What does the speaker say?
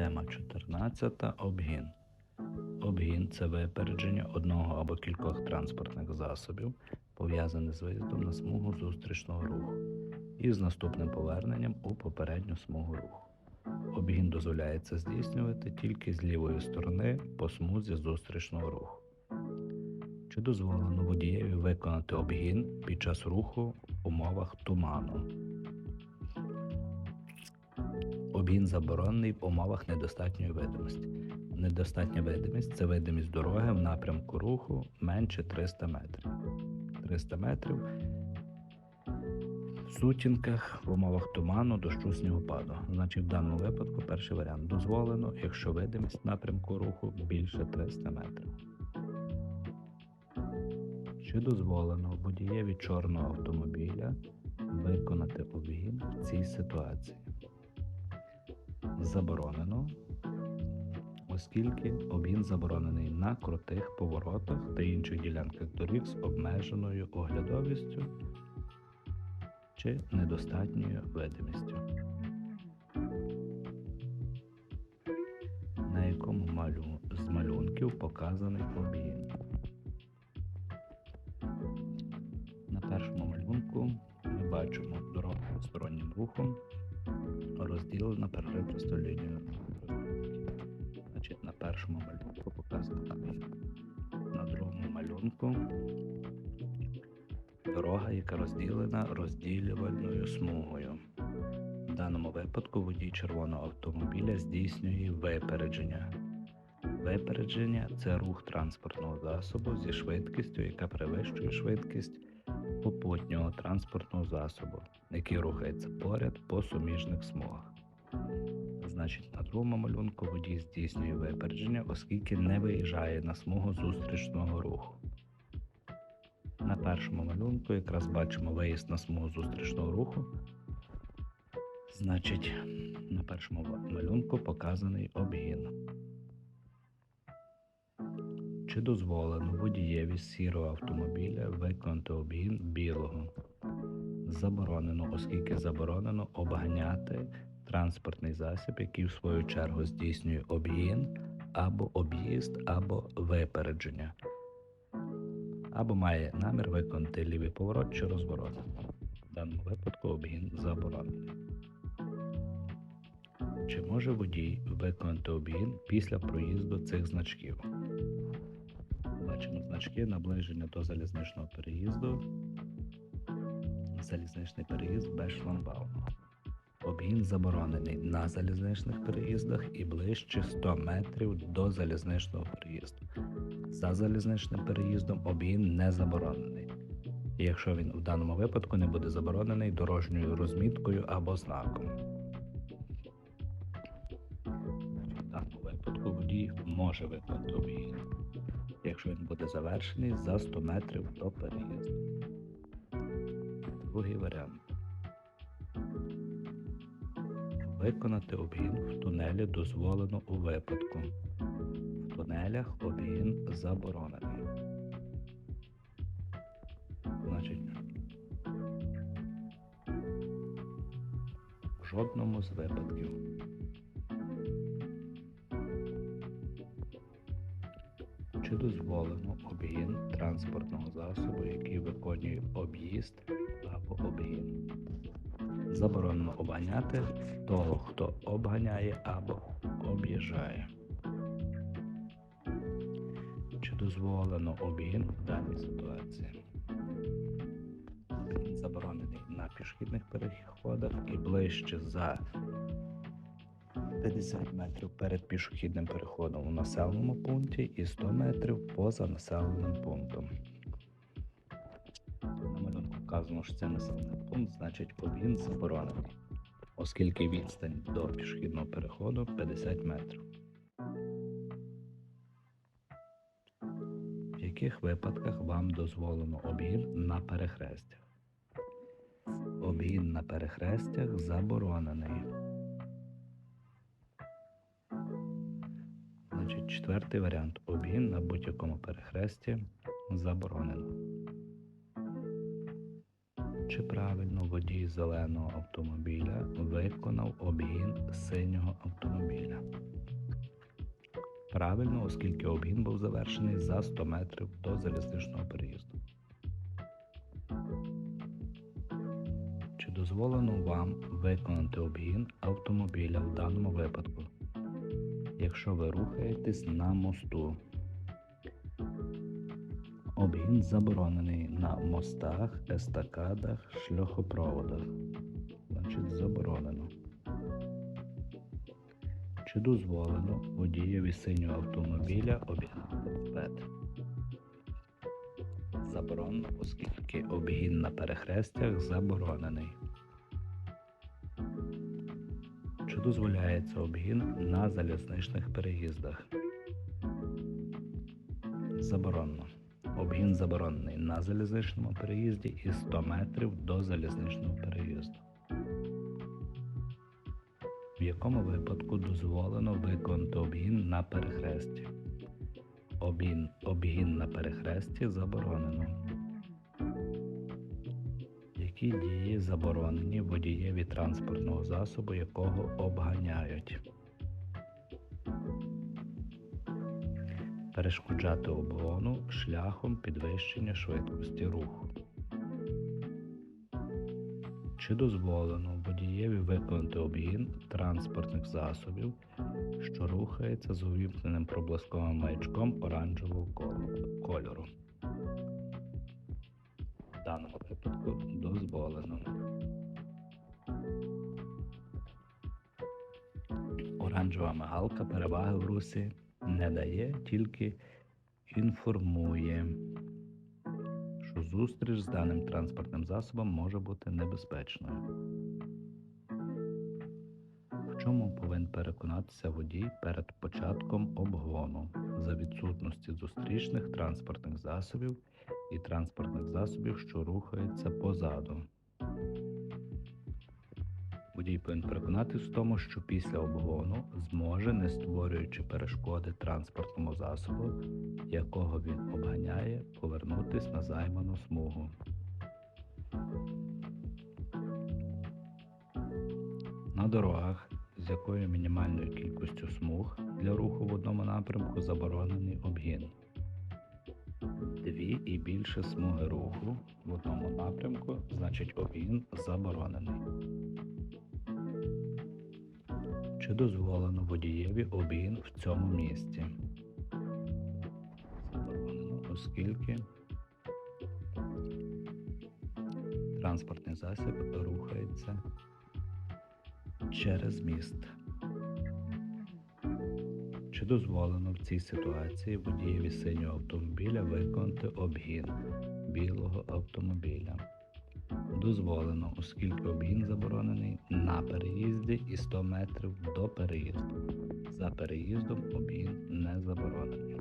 Тема 14. Обгін. Обгін це випередження одного або кількох транспортних засобів, пов'язаних з виїздом на смугу зустрічного руху і з наступним поверненням у попередню смугу руху. Обгін дозволяється здійснювати тільки з лівої сторони по смузі зустрічного руху. Чи дозволено водієві виконати обгін під час руху в умовах туману? Обгін заборонений в умовах недостатньої видимості. Недостатня видимість це видимість дороги в напрямку руху менше 300 метрів. 300 метрів в сутінках в умовах туману, дощу, снігопаду. Значить, в даному випадку перший варіант дозволено, якщо видимість напрямку руху більше 300 метрів. Чи дозволено водієві чорного автомобіля виконати обгін в цій ситуації? Заборонено, оскільки обгін заборонений на крутих поворотах та інших ділянках доріг з обмеженою оглядовістю чи недостатньою видимістю. На якому малю... з малюнків показаний обгін? На першому малюнку ми бачимо дорогу стороннім рухом, розділена переривчасту лінією. Значить, на першому малюнку показано так. На другому малюнку дорога, яка розділена розділювальною смугою. В даному випадку водій червоного автомобіля здійснює випередження. Випередження це рух транспортного засобу зі швидкістю, яка перевищує швидкість попутнього транспортного засобу, який рухається поряд по суміжних смугах. Значить, на другому малюнку водій здійснює випередження, оскільки не виїжджає на смугу зустрічного руху. На першому малюнку якраз бачимо виїзд на смугу зустрічного руху. Значить, на першому малюнку показаний обгін. Чи дозволено водієві сірого автомобіля виконати обгін білого? Заборонено, оскільки заборонено обганяти транспортний засіб, який в свою чергу здійснює обгін або об'їзд, або випередження, або має намір виконати лівий поворот чи розворот. В даному випадку обгін заборонений. Чи може водій виконати обгін після проїзду цих значків? Значки наближення до залізничного переїзду. Залізничний переїзд без шлагбауму. Обгін заборонений на залізничних переїздах і ближче 100 метрів до залізничного переїзду. За залізничним переїздом обгін не заборонений, якщо він в даному випадку не буде заборонений дорожньою розміткою або знаком. В даному випадку водій може виконати обгін, якщо він буде завершений за 100 метрів до переїзду. Другий варіант. Виконати обгін в тунелі дозволено у випадку. В тунелях обгін заборонений. Значить, в жодному з випадків. Дозволено обгін транспортного засобу, який виконує об'їзд або обгін? Заборонено обганяти того, хто обганяє або об'їжджає. Чи дозволено обгін в даній ситуації? Заборонений на пішохідних переходах і ближче за 50 метрів перед пішохідним переходом у населеному пункті і 100 метрів поза населеним пунктом. На малюнку вказано, що це населений пункт, значить обгін заборонений, оскільки відстань до пішохідного переходу 50 метрів. В яких випадках вам дозволено обгін на перехрестях? Обгін на перехрестях заборонений. Четвертий варіант. Обгін на будь-якому перехресті заборонено. Чи правильно водій зеленого автомобіля виконав обгін синього автомобіля? Правильно, оскільки обгін був завершений за 100 метрів до залізничного переїзду. Чи дозволено вам виконати обгін автомобіля в даному випадку, якщо ви рухаєтесь на мосту? Обгін заборонений на мостах, естакадах, шляхопроводах. Значить, заборонено. Чи дозволено водієві синього автомобіля обігнати вперед? Заборонено, оскільки обгін на перехрестях заборонений. Дозволяється обгін на залізничних переїздах? Заборонено. Обгін заборонений на залізничному переїзді і 100 метрів до залізничного переїзду. В якому випадку дозволено виконати обгін на перехресті? Обгін, обгін на перехресті заборонено. Які дії заборонені водієві транспортного засобу, якого обганяють? Перешкоджати обгону шляхом підвищення швидкості руху. Чи дозволено водієві виконати обгін транспортних засобів, що рухається з увімкненим проблисковим маячком оранжевого кольору? Даному випадку дозволено. Оранжева мигалка переваги в русі не дає, тільки інформує що зустріч з даним транспортним засобом може бути небезпечною. В чому повинен переконатися водій перед початком обгону за відсутності зустрічних транспортних засобів і транспортних засобів, що рухаються позаду. Водій повинен переконатись в тому, що після обгону зможе, не створюючи перешкоди транспортному засобу, якого він обганяє, повернутись на займану смугу. На дорогах, з якою мінімальною кількістю смуг для руху в одному напрямку заборонений обгін. Дві і більше смуги руху в одному напрямку, значить обгін заборонений. Чи дозволено водієві обгін в цьому місці? Заборонено, оскільки транспортний засіб рухається через міст. Чи дозволено в цій ситуації водієві синього автомобіля виконати обгін білого автомобіля? Дозволено, оскільки обгін заборонений на переїзді і 100 метрів до переїзду. За переїздом обгін не заборонений.